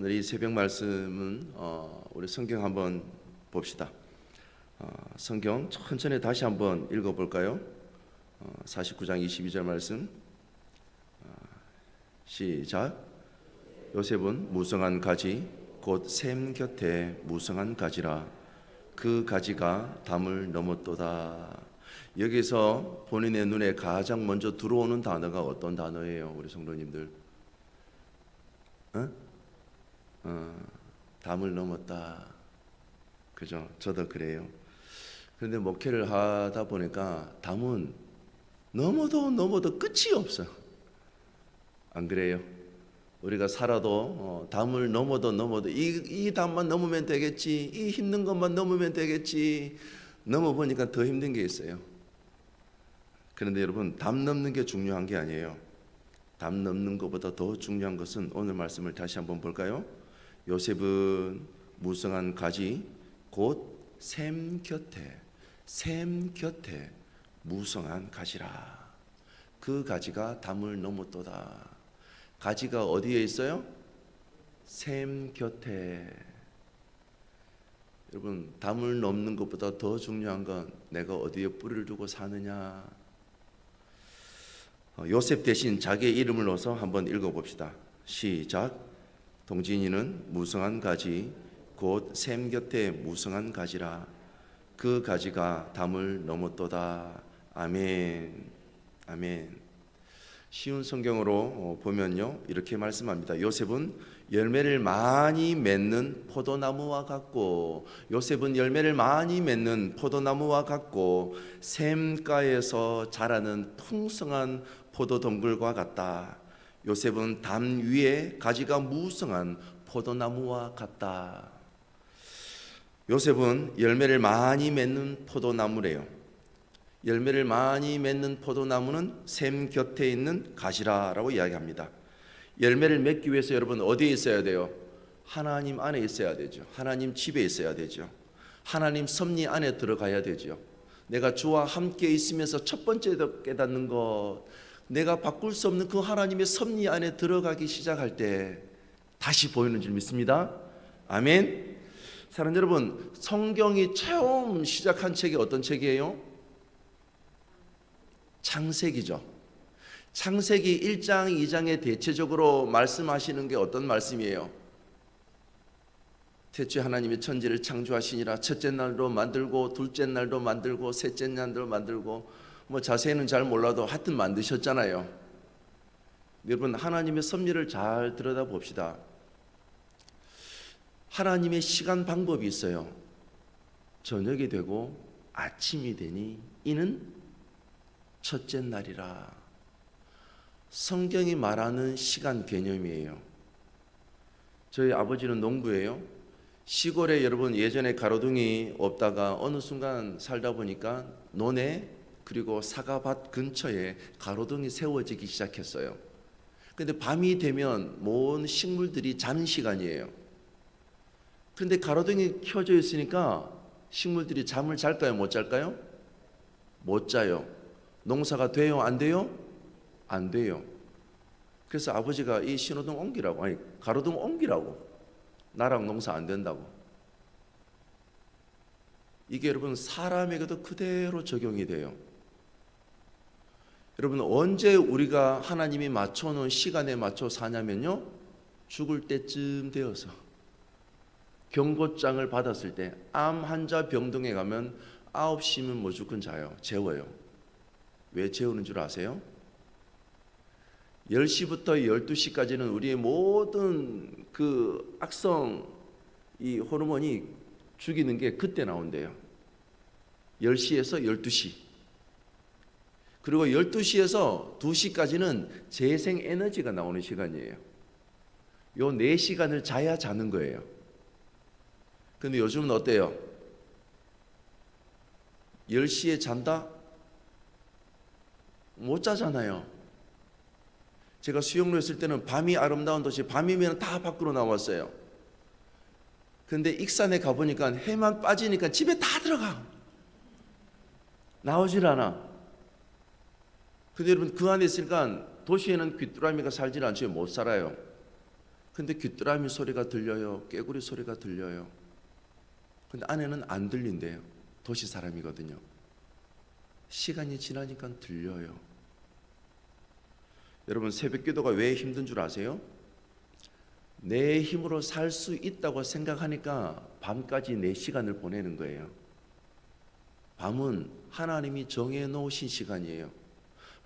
오늘 이 새벽 말씀은 어, 우리 성경 한번 봅시다. 어, 성경 천천히 다시 한번 읽어볼까요? 어, 49장 22절 말씀 어, 시작 요셉은 무성한 가지 곧 샘 곁에 무성한 가지라 그 가지가 담을 넘었도다 여기서 본인의 눈에 가장 먼저 들어오는 단어가 어떤 단어예요 우리 성도님들 어? 어, 담을 넘었다 그죠 저도 그래요 그런데 목회를 하다 보니까 담은 넘어도 넘어도 끝이 없어. 안 그래요? 우리가 살아도 어, 담을 넘어도 넘어도 이, 이 담만 넘으면 되겠지. 이 힘든 것만 넘으면 되겠지. 넘어 보니까 더 힘든 게 있어요. 그런데 여러분 담 넘는 게 중요한 게 아니에요. 담 넘는 것보다 더 중요한 것은 오늘 말씀을 다시 한번 볼까요? 요셉은 무성한 가지 곧 샘 곁에 샘 곁에 무성한 가지라. 그 가지가 담을 넘었도다. 가지가 어디에 있어요? 샘 곁에. 여러분, 담을 넘는 것보다 더 중요한 건 내가 어디에 뿌리를 두고 사느냐. 어, 요셉 대신 자기의 이름을 넣어서 한번 읽어봅시다. 시작. 동진이는 무성한 가지, 곧 샘 곁에 무성한 가지라. 그 가지가 담을 넘었도다. 아멘. 아멘. 쉬운 성경으로 어, 보면요. 이렇게 말씀합니다. 요셉은 열매를 많이 맺는 포도나무와 같고 요셉은 열매를 많이 맺는 포도나무와 같고 샘가에서 자라는 풍성한 포도동굴과 같다. 요셉은 담 위에 가지가 무성한 포도나무와 같다. 요셉은 열매를 많이 맺는 포도나무래요. 열매를 많이 맺는 포도나무는 샘 곁에 있는 가시라라고 이야기합니다. 열매를 맺기 위해서 여러분 어디에 있어야 돼요? 하나님 안에 있어야 되죠. 하나님 집에 있어야 되죠. 하나님 섭리 안에 들어가야 되죠. 내가 주와 함께 있으면서 첫 번째 깨닫는 것, 내가 바꿀 수 없는 그 하나님의 섭리 안에 들어가기 시작할 때 다시 보이는 줄 믿습니다. 아멘. 사랑 여러분, 성경이 처음 시작한 책이 어떤 책이에요? 창세기죠. 창세기 1장, 2장에 대체적으로 말씀하시는 게 어떤 말씀이에요? 태초에 하나님이 천지를 창조하시니라 첫째 날도 만들고 둘째 날도 만들고 셋째 날도 만들고 뭐 자세히는 잘 몰라도 하여튼 만드셨잖아요. 여러분 하나님의 섭리를 잘 들여다 봅시다. 하나님의 시간 방법이 있어요. 저녁이 되고 아침이 되니 이는 첫째 날이라. 성경이 말하는 시간 개념이에요. 저희 아버지는 농부예요. 시골에 여러분 예전에 가로등이 없다가 어느 순간 살다 보니까 논에 그리고 사과밭 근처에 가로등이 세워지기 시작했어요. 근데 밤이 되면 모든 식물들이 자는 시간이에요. 그런데 가로등이 켜져 있으니까 식물들이 잠을 잘까요? 못 잘까요? 못 자요. 농사가 돼요? 안 돼요? 안 돼요. 그래서 아버지가 이 신호등 옮기라고, 아니, 가로등 옮기라고. 나랑 농사 안 된다고. 이게 여러분 사람에게도 그대로 적용이 돼요. 여러분 언제 우리가 하나님이 맞춰 놓은 시간에 맞춰 사냐면요. 죽을 때쯤 되어서. 경고장을 받았을 때 암 환자 병동에 가면 9시면 무조건 자요. 재워요. 왜 재우는 줄 아세요? 10시부터 12시까지는 우리의 모든 그 악성 이 호르몬이 죽이는 게 그때 나온대요. 10시에서 12시. 그리고 12시에서 2시까지는 재생 에너지가 나오는 시간이에요. 요 4시간을 자야 자는 거예요. 근데 요즘은 어때요? 10시에 잔다? 못 자잖아요. 제가 수영로 있을 때는 밤이 아름다운 도시, 밤이면 다 밖으로 나왔어요. 근데 익산에 가보니까 해만 빠지니까 집에 다 들어가. 나오질 않아. 근데 여러분 그 안에 있으니까 도시에는 귀뚜라미가 살질 않죠. 못 살아요. 근데 귀뚜라미 소리가 들려요. 깨구리 소리가 들려요. 근데 아내는 안 들린대요. 도시 사람이거든요. 시간이 지나니까 들려요. 여러분 새벽 기도가 왜 힘든 줄 아세요? 내 힘으로 살 수 있다고 생각하니까 밤까지 내 시간을 보내는 거예요. 밤은 하나님이 정해 놓으신 시간이에요.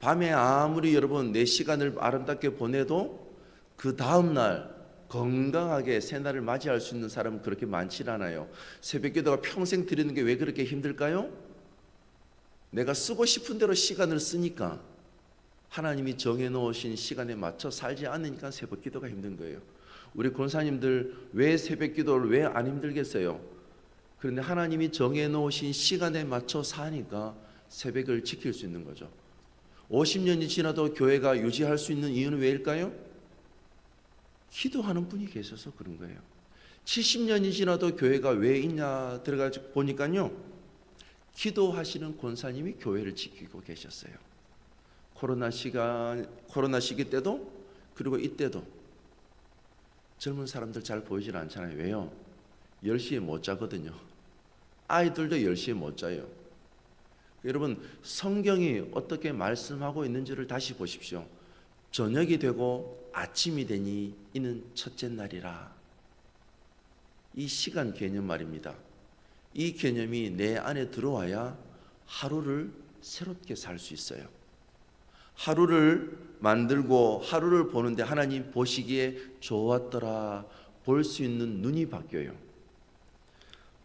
밤에 아무리 여러분 내 시간을 아름답게 보내도 그 다음 날 건강하게 새날을 맞이할 수 있는 사람은 그렇게 많지 않아요. 새벽 기도가 평생 드리는 게 왜 그렇게 힘들까요? 내가 쓰고 싶은 대로 시간을 쓰니까 하나님이 정해 놓으신 시간에 맞춰 살지 않으니까 새벽 기도가 힘든 거예요. 우리 권사님들 왜 새벽 기도를 왜 안 힘들겠어요? 그런데 하나님이 정해 놓으신 시간에 맞춰 사니까 새벽을 지킬 수 있는 거죠. 50년이 지나도 교회가 유지할 수 있는 이유는 왜일까요? 기도하는 분이 계셔서 그런 거예요. 70년이 지나도 교회가 왜 있냐 들어가 보니까요. 기도하시는 권사님이 교회를 지키고 계셨어요. 코로나 시간 코로나 시기 때도 그리고 이때도 젊은 사람들 잘 보이질 않잖아요. 왜요? 10시에 못 자거든요. 아이들도 10시에 못 자요. 여러분, 성경이 어떻게 말씀하고 있는지를 다시 보십시오. 저녁이 되고 아침이 되니 이는 첫째 날이라. 이 시간 개념 말입니다. 이 개념이 내 안에 들어와야 하루를 새롭게 살 수 있어요. 하루를 만들고 하루를 보는데 하나님 보시기에 좋았더라 볼 수 있는 눈이 바뀌어요.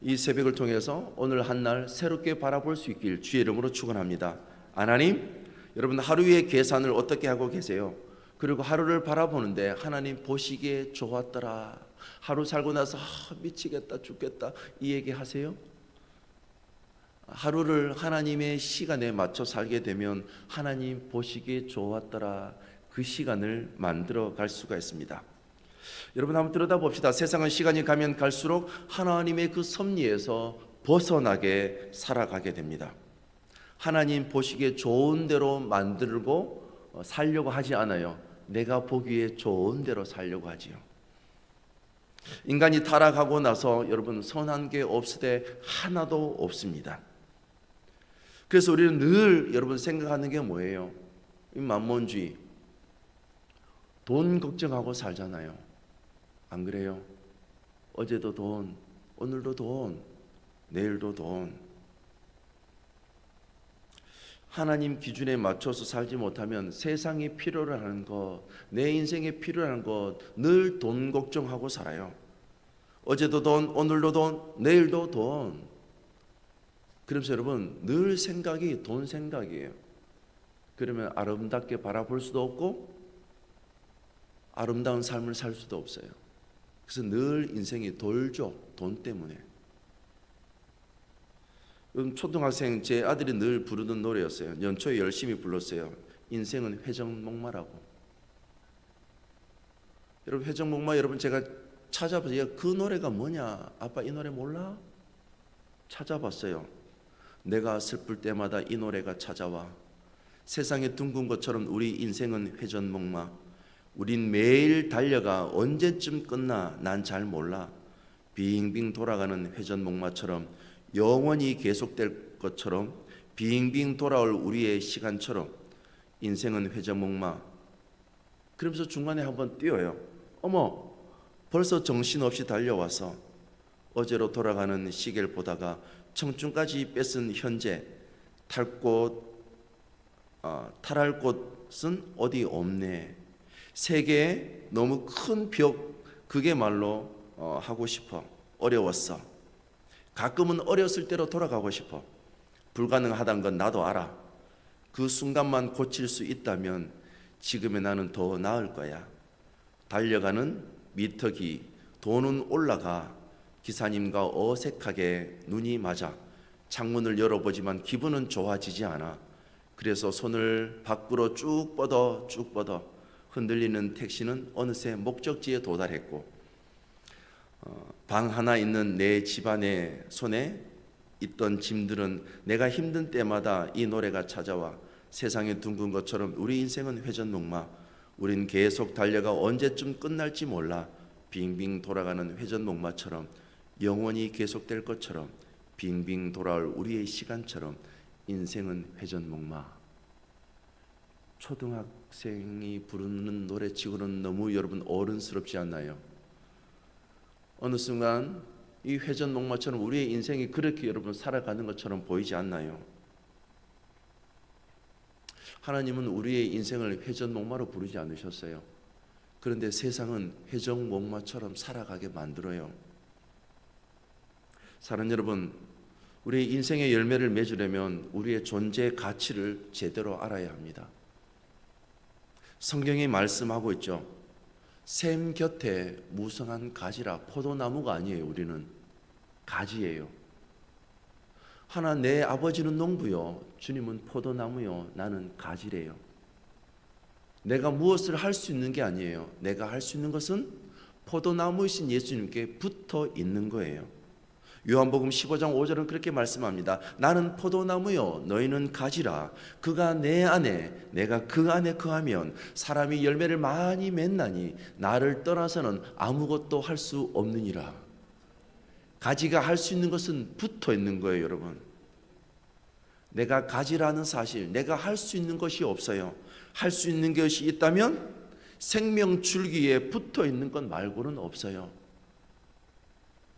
이 새벽을 통해서 오늘 한 날 새롭게 바라볼 수 있길 주의 이름으로 축원합니다. 하나님, 여러분 하루의 계산을 어떻게 하고 계세요? 그리고 하루를 바라보는데 하나님 보시기에 좋았더라. 하루 살고 나서 아, 미치겠다, 죽겠다 이 얘기 하세요? 하루를 하나님의 시간에 맞춰 살게 되면 하나님 보시기에 좋았더라. 그 시간을 만들어 갈 수가 있습니다. 여러분 한번 들여다봅시다. 세상은 시간이 가면 갈수록 하나님의 그 섭리에서 벗어나게 살아가게 됩니다. 하나님 보시기에 좋은 대로 만들고 어, 살려고 하지 않아요. 내가 보기에 좋은 대로 살려고 하지요. 인간이 타락하고 나서 여러분 선한 게 없으되 하나도 없습니다. 그래서 우리는 늘 여러분 생각하는 게 뭐예요? 이 만몬주의. 돈 걱정하고 살잖아요. 안 그래요? 어제도 돈, 오늘도 돈, 내일도 돈. 하나님 기준에 맞춰서 살지 못하면 세상이 필요로 하는 것, 내 인생에 필요한 것, 늘 돈 걱정하고 살아요. 어제도 돈, 오늘도 돈, 내일도 돈. 그러면서 여러분 늘 생각이 돈 생각이에요. 그러면 아름답게 바라볼 수도 없고 아름다운 삶을 살 수도 없어요. 그래서 늘 인생이 돌죠. 돈 때문에. 음, 초등학생 제 아들이 늘 부르던 노래였어요. 연초에 열심히 불렀어요. 인생은 회전목마라고. 여러분 회전목마 여러분 제가 찾아보세요. 그 노래가 뭐냐? 아빠 이 노래 몰라? 찾아봤어요. 내가 슬플 때마다 이 노래가 찾아와. 세상에 둥근 것처럼 우리 인생은 회전목마. 우린 매일 달려가 언제쯤 끝나 난 잘 몰라. 빙빙 돌아가는 회전목마처럼 영원히 계속될 것처럼 빙빙 돌아올 우리의 시간처럼 인생은 회전목마. 그러면서 중간에 한번 뛰어요. 어머, 벌써 정신없이 달려와서 어제로 돌아가는 시계를 보다가 청춘까지 뺏은 현재 탈 곳, 어, 탈할 곳은 어디 없네. 세계에 너무 큰 벽, 그게 말로 어, 하고 싶어. 어려웠어. 가끔은 어렸을 때로 돌아가고 싶어. 불가능하다는 건 나도 알아. 그 순간만 고칠 수 있다면 지금의 나는 더 나을 거야. 달려가는 미터기, 돈은 올라가. 기사님과 어색하게 눈이 맞아. 창문을 열어보지만 기분은 좋아지지 않아. 그래서 손을 밖으로 쭉 뻗어 쭉 뻗어 흔들리는 택시는 어느새 목적지에 도달했고 어, 방 하나 있는 내 집안의 손에 있던 짐들은 내가 힘든 때마다 이 노래가 찾아와 세상에 둥근 것처럼 우리 인생은 회전목마 우린 계속 달려가 언제쯤 끝날지 몰라 빙빙 돌아가는 회전목마처럼 영원히 계속될 것처럼 빙빙 돌아올 우리의 시간처럼 인생은 회전목마. 초등 학생이 부르는 노래치고는 너무 여러분 어른스럽지 않나요? 어느 순간 이 회전 목마처럼 우리의 인생이 그렇게 여러분 살아가는 것처럼 보이지 않나요? 하나님은 우리의 인생을 회전 목마로 부르지 않으셨어요. 그런데 세상은 회전 목마처럼 살아가게 만들어요. 사랑 여러분, 우리의 인생의 열매를 맺으려면 우리의 존재의 가치를 제대로 알아야 합니다. 성경이 말씀하고 있죠. 샘 곁에 무성한 가지라 포도나무가 아니에요. 우리는 가지예요. 하나 내 아버지는 농부요. 주님은 포도나무요. 나는 가지래요. 내가 무엇을 할 수 있는 게 아니에요. 내가 할 수 있는 것은 포도나무이신 예수님께 붙어 있는 거예요. 요한복음 15장 5절은 그렇게 말씀합니다. 나는 포도나무요 너희는 가지라. 그가 내 안에 내가 그 안에 거하면 사람이 열매를 많이 맺나니 나를 떠나서는 아무것도 할 수 없느니라. 가지가 할 수 있는 것은 붙어 있는 거예요, 여러분. 내가 가지라는 사실, 내가 할 수 있는 것이 없어요. 할 수 있는 것이 있다면 생명 줄기에 붙어 있는 것 말고는 없어요.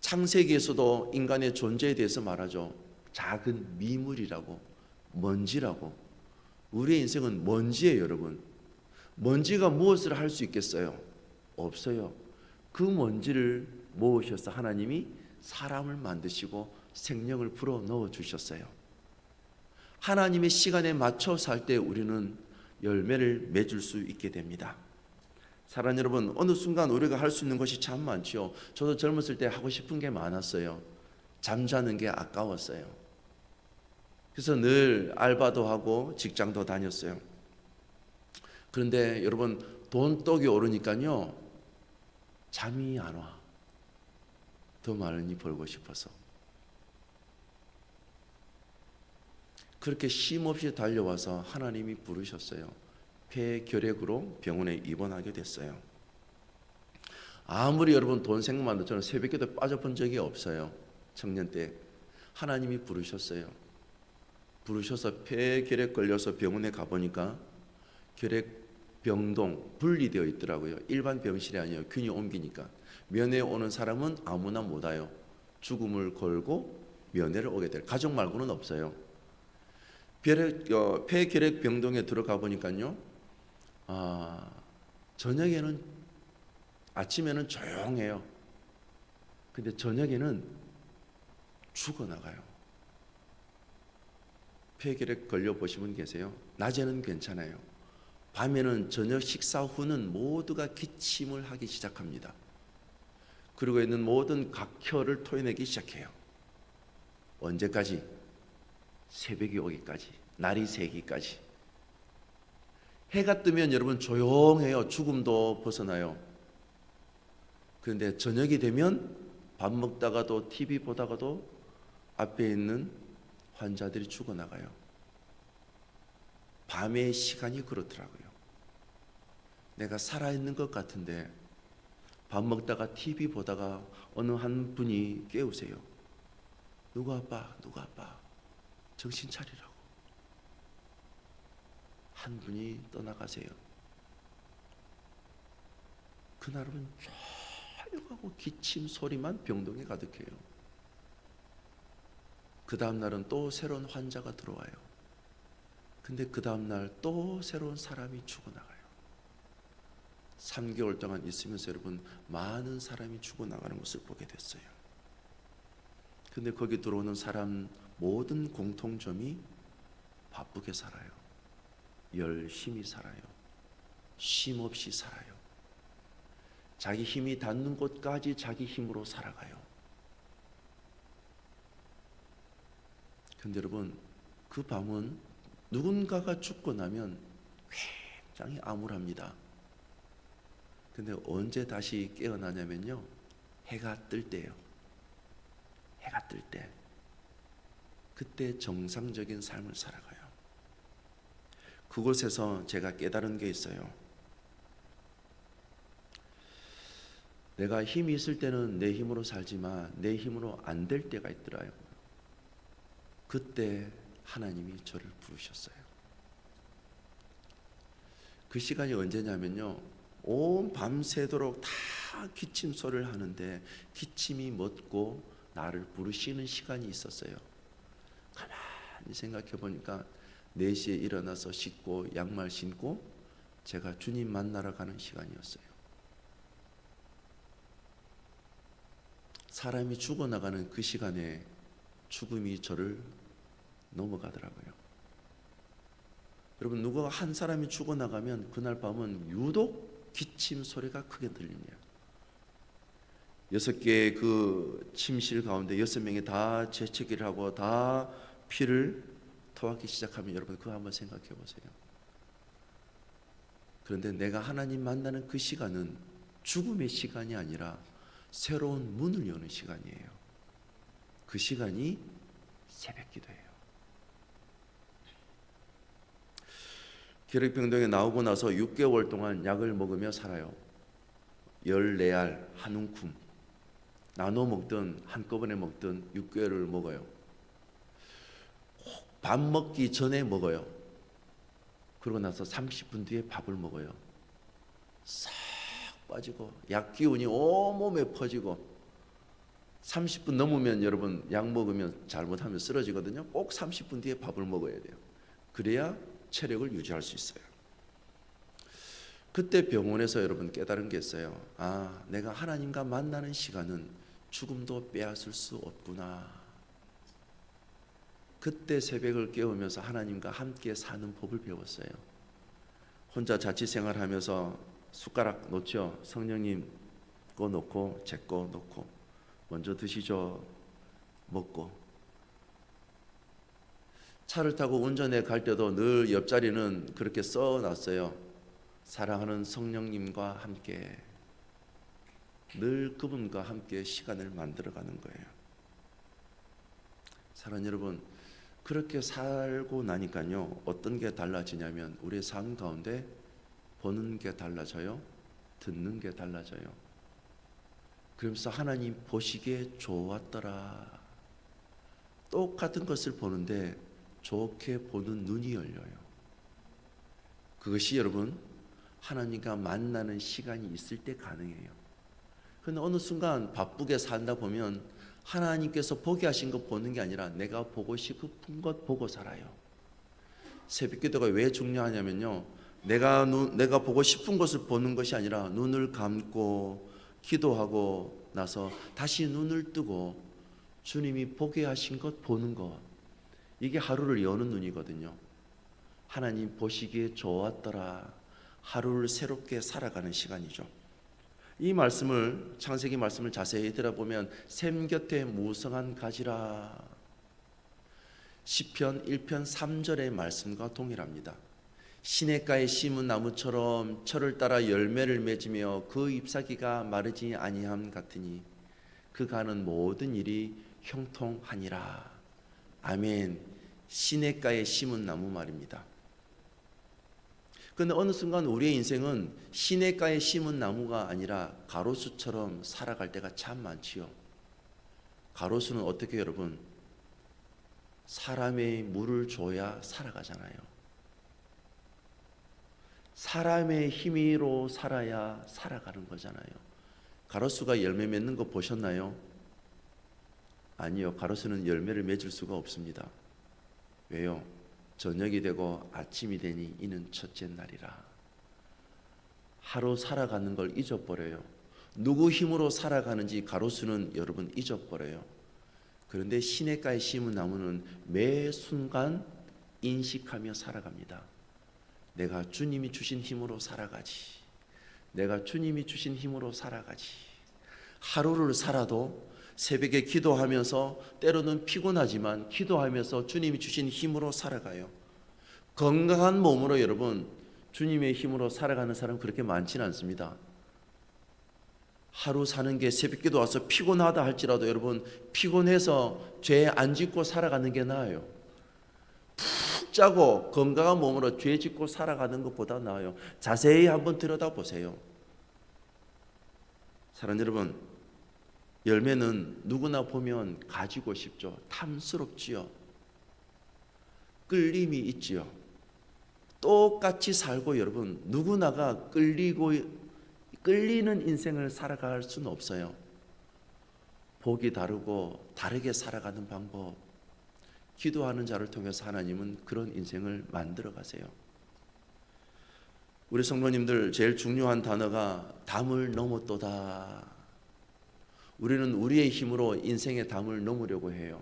창세기에서도 인간의 존재에 대해서 말하죠. 작은 미물이라고, 먼지라고. 우리의 인생은 먼지예요, 여러분. 먼지가 무엇을 할 수 있겠어요? 없어요. 그 먼지를 모으셔서 하나님이 사람을 만드시고 생명을 불어 넣어 주셨어요. 하나님의 시간에 맞춰 살 때 우리는 열매를 맺을 수 있게 됩니다. 사랑 여러분, 어느 순간 우리가 할 수 있는 것이 참 많지요. 저도 젊었을 때 하고 싶은 게 많았어요. 잠자는 게 아까웠어요. 그래서 늘 알바도 하고 직장도 다녔어요. 그런데 여러분, 돈독이 오르니까요. 잠이 안 와. 더 많이 벌고 싶어서. 그렇게 쉼없이 달려와서 하나님이 부르셨어요. 폐결핵으로 병원에 입원하게 됐어요. 아무리 여러분 돈 생각만 해도 저는 새벽에도 빠져본 적이 없어요. 청년 때 하나님이 부르셨어요. 부르셔서 폐결핵 걸려서 병원에 가보니까 결핵 병동 분리되어 있더라고요. 일반 병실이 아니에요. 균이 옮기니까 면회 오는 사람은 아무나 못 와요. 죽음을 걸고 면회를 오게 될 가족 말고는 없어요. 폐결핵, 어, 폐결핵 병동에 들어가 보니까요. 아, 저녁에는 아침에는 조용해요. 근데 저녁에는 죽어 나가요. 폐결핵 걸려 분 계세요? 낮에는 괜찮아요. 밤에는 저녁 식사 후는 모두가 기침을 하기 시작합니다. 그리고 있는 모든 각혈을 토해내기 시작해요. 언제까지? 새벽이 오기까지, 날이 새기까지. 해가 뜨면 여러분 조용해요. 죽음도 벗어나요. 그런데 저녁이 되면 밥 먹다가도 TV 보다가도 앞에 있는 환자들이 죽어나가요. 밤의 시간이 그렇더라고요. 내가 살아있는 것 같은데 밥 먹다가 TV 보다가 어느 한 분이 깨우세요. 누구 아빠, 누구 아빠, 정신 차리라고. 한 분이 떠나가세요. 그날은 조용하고 기침 소리만 병동에 가득해요. 그 다음 날은 또 새로운 환자가 들어와요. 근데 그 다음 날 또 새로운 사람이 죽어나가요. 3개월 동안 있으면서 여러분 많은 사람이 죽어나가는 것을 보게 됐어요. 근데 거기 들어오는 사람 모든 공통점이 바쁘게 살아요. 열심히 살아요. 쉼 없이 살아요. 자기 힘이 닿는 곳까지 자기 힘으로 살아가요. 근데 여러분, 그 밤은 누군가가 죽고 나면 굉장히 암울합니다. 근데 언제 다시 깨어나냐면요. 해가 뜰 때요. 해가 뜰 때. 그때 정상적인 삶을 살아가요. 그곳에서 제가 깨달은 게 있어요. 내가 힘이 있을 때는 내 힘으로 살지만 내 힘으로 안 될 때가 있더라요. 그때 하나님이 저를 부르셨어요. 그 시간이 언제냐면요. 온 밤새도록 다 기침 소리를 하는데 기침이 멎고 나를 부르시는 시간이 있었어요. 가만히 생각해 보니까 4시에 일어나서 씻고 양말 신고 제가 주님 만나러 가는 시간이었어요. 사람이 죽어나가는 그 시간에 죽음이 저를 넘어가더라고요. 여러분 누가 한 사람이 죽어나가면 그날 밤은 유독 기침 소리가 크게 들립니다. 여섯 개의 그 침실 가운데 여섯 명이 다 재채기를 하고 다 피를 토하기 시작하면 여러분 그거 한번 생각해 보세요. 그런데 내가 하나님 만나는 그 시간은 죽음의 시간이 아니라 새로운 문을 여는 시간이에요. 그 시간이 새벽 기도예요. 기력병동에 나오고 나서 6개월 동안 약을 먹으며 살아요. 14알 한 움큼 나눠 먹든 한꺼번에 먹든 6개월을 먹어요. 꼭밥 먹기 전에 먹어요. 그러고 나서 30분 뒤에 밥을 먹어요. 싹 빠지고 약 기운이 온몸에 퍼지고 30분 넘으면 여러분 약 먹으면 잘못하면 쓰러지거든요. 꼭 30분 뒤에 밥을 먹어야 돼요. 그래야 체력을 유지할 수 있어요. 그때 병원에서 여러분 깨달은 게 있어요. 아, 내가 하나님과 만나는 시간은 죽음도 빼앗을 수 없구나. 그때 새벽을 깨우면서 하나님과 함께 사는 법을 배웠어요. 혼자 자취 생활하면서 숟가락 놓죠. 성령님 거 놓고 제 거 놓고 먼저 드시죠. 먹고 차를 타고 운전해 갈 때도 늘 옆자리는 그렇게 써 놨어요. 사랑하는 성령님과 함께 늘 그분과 함께 시간을 만들어 가는 거예요. 사랑 여러분, 그렇게 살고 나니까요 어떤 게 달라지냐면 우리의 삶 가운데 보는 게 달라져요, 듣는 게 달라져요. 그러면서 하나님 보시기에 좋았더라. 똑같은 것을 보는데 좋게 보는 눈이 열려요. 그것이 여러분 하나님과 만나는 시간이 있을 때 가능해요. 근데 어느 순간 바쁘게 살다 보면 하나님께서 보게 하신 것 보는 게 아니라 내가 보고 싶은 것 보고 살아요. 새벽 기도가 왜 중요하냐면요. 내가 눈, 내가 보고 싶은 것을 보는 것이 아니라 눈을 감고 기도하고 나서 다시 눈을 뜨고 주님이 보게 하신 것 보는 것 이게 하루를 여는 눈이거든요. 하나님 보시기에 좋았더라. 하루를 새롭게 살아가는 시간이죠. 이 말씀을 창세기 말씀을 자세히 들어보면 샘 곁에 무성한 가지라 시편 1편 3절의 말씀과 동일합니다. 시냇가에 심은 나무처럼 철을 따라 열매를 맺으며 그 잎사귀가 마르지 아니함 같으니 그 가 는 모든 일이 형통하니라. 아멘. 시냇가에 심은 나무 말입니다. 그런데 어느 순간 우리의 인생은 시냇가에 심은 나무가 아니라 가로수처럼 살아갈 때가 참 많지요. 가로수는 어떻게 여러분? 사람의 물을 줘야 살아가잖아요. 사람의 힘으로 살아야 살아가는 거잖아요. 가로수가 열매 맺는 거 보셨나요? 아니요. 가로수는 열매를 맺을 수가 없습니다. 왜요? 저녁이 되고 아침이 되니 이는 첫째 날이라. 하루 살아가는 걸 잊어버려요. 누구 힘으로 살아가는지 가로수는 여러분 잊어버려요. 그런데 시냇가에 심은 나무는 매 순간 인식하며 살아갑니다. 내가 주님이 주신 힘으로 살아가지. 내가 주님이 주신 힘으로 살아가지. 하루를 살아도 새벽에 기도하면서 때로는 피곤하지만 기도하면서 주님이 주신 힘으로 살아가요. 건강한 몸으로 여러분 주님의 힘으로 살아가는 사람 그렇게 많지는 않습니다. 하루 사는 게 새벽기도 와서 피곤하다 할지라도 여러분 피곤해서 죄 안 짓고 살아가는 게 나아요. 푹 자고 건강한 몸으로 죄 짓고 살아가는 것보다 나아요. 자세히 한번 들여다 보세요. 사랑 여러분, 열매는 누구나 보면 가지고 싶죠. 탐스럽지요. 끌림이 있지요. 똑같이 살고 여러분 누구나가 끌리고 끌리는 인생을 살아갈 수는 없어요. 복이 다르고 다르게 살아가는 방법. 기도하는 자를 통해서 하나님은 그런 인생을 만들어 가세요. 우리 성도님들 제일 중요한 단어가 담을 넘었도다. 우리는 우리의 힘으로 인생의 담을 넘으려고 해요.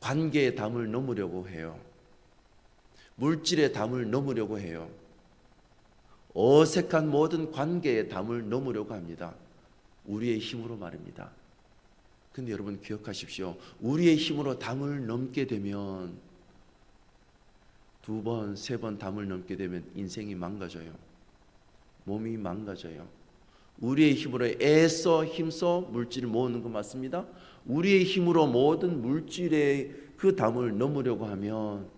관계의 담을 넘으려고 해요. 물질의 담을 넘으려고 해요. 어색한 모든 관계의 담을 넘으려고 합니다. 우리의 힘으로 말입니다. 근데 여러분 기억하십시오. 우리의 힘으로 담을 넘게 되면 두 번, 세 번 담을 넘게 되면 인생이 망가져요. 몸이 망가져요. 우리의 힘으로 애써 힘써 물질을 모으는 거 맞습니다. 우리의 힘으로 모든 물질의 그 담을 넘으려고 하면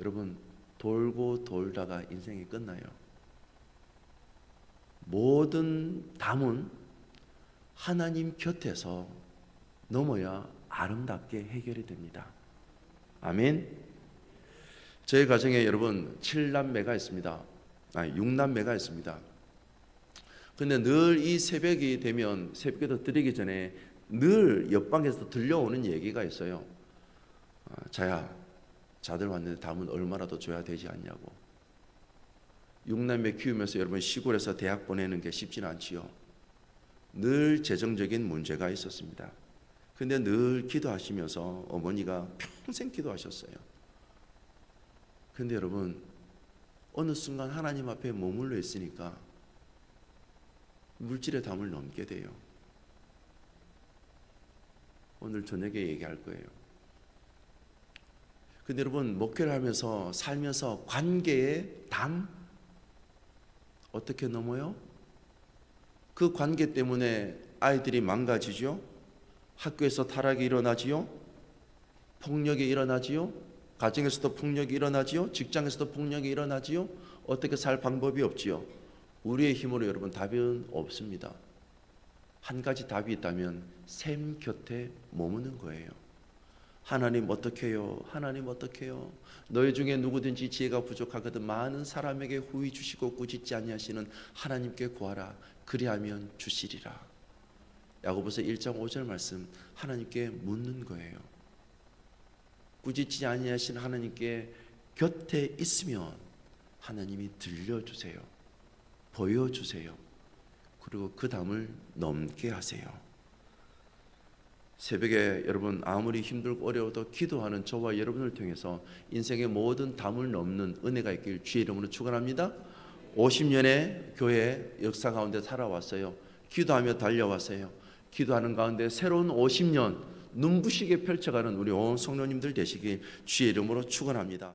여러분 돌고 돌다가 인생이 끝나요. 모든 담은 하나님 곁에서 넘어야 아름답게 해결이 됩니다. 아멘. 저희 가정에 여러분 7남매가 있습니다. 아, 6남매가 있습니다. 근데 늘 이 새벽이 되면 새벽에도 드리기 전에 늘 옆방에서 들려오는 얘기가 있어요. 아, 자야, 자들 왔는데 담은 얼마나 더 줘야 되지 않냐고. 육남매 키우면서 여러분 시골에서 대학 보내는 게 쉽지는 않지요. 늘 재정적인 문제가 있었습니다. 근데 늘 기도하시면서 어머니가 평생 기도하셨어요. 근데 여러분 어느 순간 하나님 앞에 머물러 있으니까 물질의 담을 넘게 돼요. 오늘 저녁에 얘기할 거예요. 근데 여러분 목회를 하면서 살면서 관계의 담 어떻게 넘어요? 그 관계 때문에 아이들이 망가지죠. 학교에서 타락이 일어나지요. 폭력이 일어나지요. 가정에서도 폭력이 일어나지요. 직장에서도 폭력이 일어나지요. 어떻게 살 방법이 없지요. 우리의 힘으로 여러분 답은 없습니다. 한 가지 답이 있다면 샘 곁에 머무는 거예요. 하나님 어떻게 해요? 하나님 어떻게 해요? 너희 중에 누구든지 지혜가 부족하거든 많은 사람에게 후히 주시고 꾸짖지 아니하시는 하나님께 구하라. 그리하면 주시리라. 야고보서 1장 5절 말씀 하나님께 묻는 거예요. 꾸짖지 아니하시는 하나님께 곁에 있으면 하나님이 들려주세요. 보여주세요. 그리고 그 담을 넘게 하세요. 새벽에 여러분 아무리 힘들고 어려워도 기도하는 저와 여러분을 통해서 인생의 모든 담을 넘는 은혜가 있길 주의 이름으로 축원합니다. 50년의 교회 역사 가운데 살아왔어요. 기도하며 달려왔어요. 기도하는 가운데 새로운 50년 눈부시게 펼쳐가는 우리 온 성도님들 되시길 주의 이름으로 축원합니다.